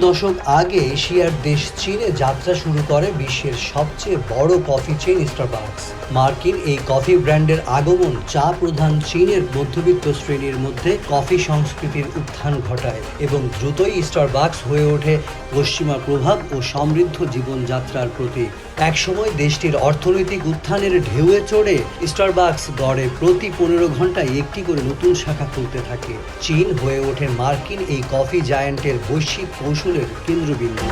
দশক আগে এশিয়ার দেশ চীনে যাত্রা শুরু করে বিশ্বের সবচেয়ে বড় কফি চেইন স্টারবাকস। মার্কিন এই কফি ব্র্যান্ডের আগমন চা প্রধান চীনের মধ্যবিত্ত শ্রেণির মধ্যে কফি সংস্কৃতির উত্থান ঘটায় এবং দ্রুতই স্টারবাকস হয়ে ওঠে পশ্চিমা প্রভাব ও সমৃদ্ধ জীবনযাত্রার প্রতীক একসময় দেশটির অর্থনৈতিক উত্থানের ঢেউয়ে চড়ে স্টারবাকস গড়ে প্রতি পনেরো ঘন্টায় একটি করে নতুন শাখা খুলতে থাকে। চীন হয়ে ওঠে মার্কিন এই কফি জায়ান্টের বৈশ্বিক কৌশলের কেন্দ্রবিন্দু।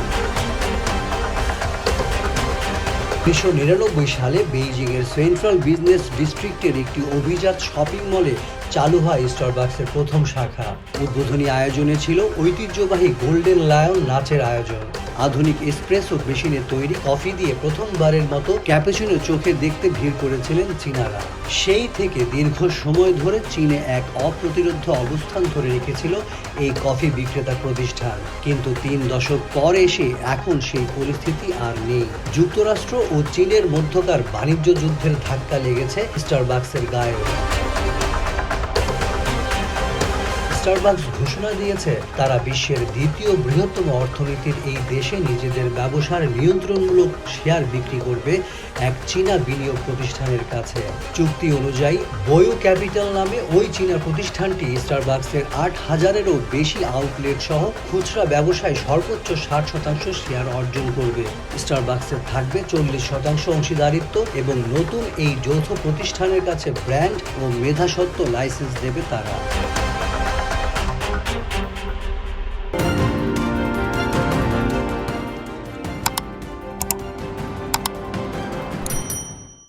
উনিশশো নিরানব্বই সালে বেইজিংয়ের সেন্ট্রাল বিজনেস ডিস্ট্রিক্টের একটি অভিজাত শপিং মলে চালু হয় স্টারবাক্সের প্রথম শাখা। উদ্বোধনী আয়োজনে ছিল ঐতিহ্যবাহী গোল্ডেন লায়ন নাচের আয়োজন। আধুনিক এসপ্রেসো মেশিনে তৈরি কফি দিয়ে প্রথমবারের মতো ক্যাপুচিনো চোখে দেখতে ভিড় করেছিলেন চীনারা। সেই থেকে দীর্ঘ সময় ধরে চীনে এক অপ্রতিরোধ্য অবস্থান ধরে রেখেছিল এই কফি বিক্রেতা প্রতিষ্ঠান। কিন্তু তিন দশক পর এসে এখন সেই পরিস্থিতি আর নেই। যুক্তরাষ্ট্র ও চীনের মধ্যকার বাণিজ্য যুদ্ধের ধাক্কা লেগেছে স্টারবাক্সের গায়েও। স্টারবাকস ঘোষণা দিয়েছে, তারা বিশ্বের দ্বিতীয় বৃহত্তম অর্থনীতির এই দেশে নিজেদের ব্যবসার নিয়ন্ত্রণমূলক শেয়ার বিক্রি করবে এক চীনা বিনিয়োগ প্রতিষ্ঠানের কাছে। চুক্তি অনুযায়ী, বয়ো ক্যাপিটাল নামে ওই চীনা প্রতিষ্ঠানটি স্টারবাকসের আট হাজারেরও বেশি আউটলেট সহ খুচরা ব্যবসায় সর্বোচ্চ ষাট শতাংশ শেয়ার অর্জন করবে। স্টারবাকসের থাকবে চল্লিশ শতাংশ অংশীদারিত্ব এবং নতুন এই যৌথ প্রতিষ্ঠানের কাছে ব্র্যান্ড ও মেধাসত্ত্ব লাইসেন্স দেবে তারা। thank you